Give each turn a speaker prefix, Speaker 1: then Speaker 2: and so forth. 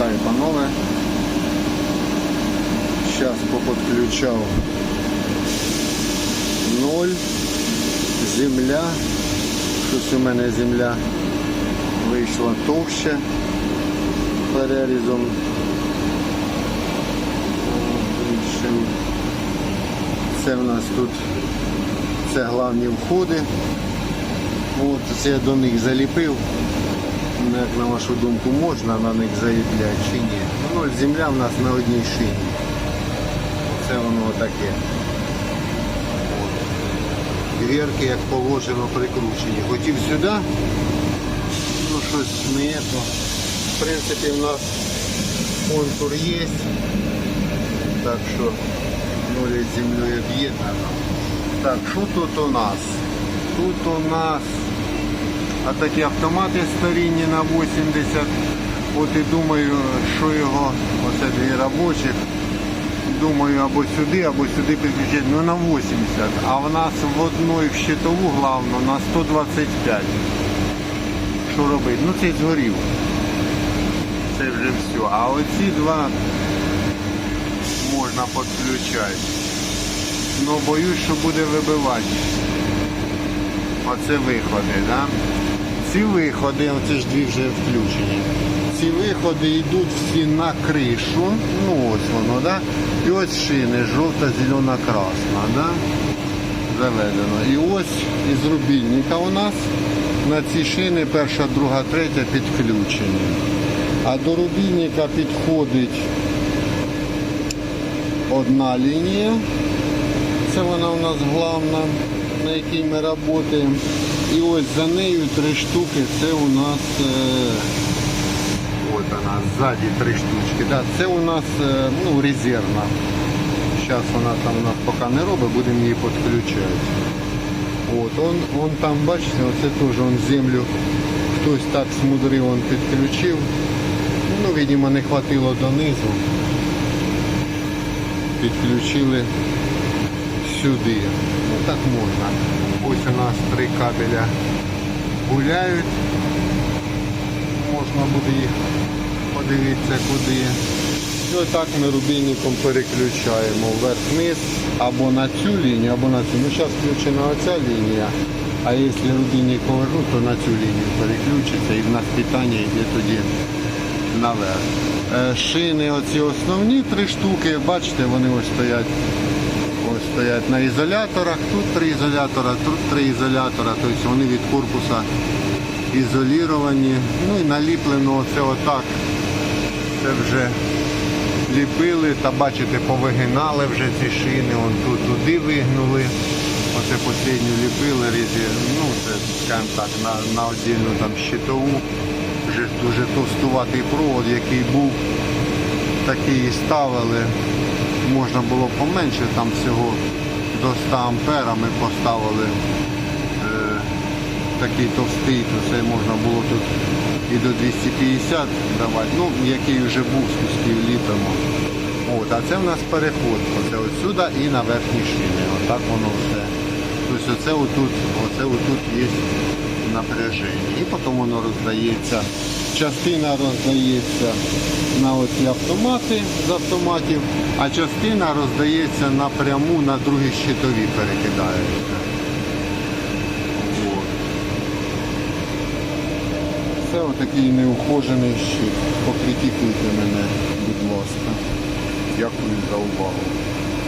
Speaker 1: Вітаю, панове. Зараз поподключав ноль, земля. Щось у мене земля вийшла товще перерізом. Це в нас тут це главні входи. От це я до них заліпив. Ну, Як на вашу думку, можна на них заліпляти чи ні? Ну, земля в нас на одній шині. Це воно таке. Вірки, як положено, прикручені. Хотів сюди, ну щось не то. В принципі, в нас контур є. Так що ноль з землею об'єднано. Так, що тут у нас? Тут у нас а такі автомати старінні на 80. От і думаю, що його, оце дві робочих. Думаю, або сюди, або сюди підключити. Ну на 80. А в нас в одної в щитову главну на 125. Що робити? Ну цей згорів. Це вже все. А оці два можна підключати. Ну боюсь, що буде вибивати. Оце виходи, да? Ці виходи, оце ж дві вже включені. Ці виходи йдуть всі на кришу. Ну ось воно, да? І ось шини, жовта, зелена, красна, да? Заведено. І ось із рубільника у нас на ці шини перша, друга, третя підключені. А до рубільника підходить одна лінія. Це вона у нас головна, на якій ми працюємо. І ось за нею три штуки. Це у нас е, от вона ззаді три штучки. Да, це у нас е, ну, резервна. Зараз вона там у нас поки не робить, будемо її підключати. От, он, он там, бачите, оце теж он землю хтось так смудрив, он підключив. Ну, видимо, не хватило донизу. Підключили сюди. Ну так можна. Ось у нас три кабеля гуляють. Можна буде їх подивитися куди. І отак ми рубільником переключаємо вверх-вниз або на цю лінію, або на цю. Ну зараз включена оця лінія. А якщо рубільник поверну, то на цю лінію переключиться і в нас питання йде тоді наверх. Е, Шини оці основні три штуки, бачите, вони ось стоять Ось стоять на ізоляторах, тут три ізолятора, тут три ізолятора, тобто вони від корпуса ізоліровані. Ну і наліплено оце отак. Це вже ліпили та бачите, повигинали вже ці шини, вон тут туди вигнули. Оце останню ліпили, різі, ну це скажімо так, на, на отдільну там щитову. Вже дуже товстуватий провод, який був, такий і ставили можна було поменше, там всього до 100 ампера ми поставили е, такий товстий, то це можна було тут і до 250 давати, ну який вже був з пусків. От, а це в нас переход, оце отсюди і на верхні шини. Отак воно все. Тобто оце отут, оце отут є напряження. І потім воно роздається. Частина роздається на оці автомати з автоматів, а частина роздається напряму на другі щитові перекидається. Це отакий неухожений щит. Покритикуйте мене, будь ласка. Дякую за увагу.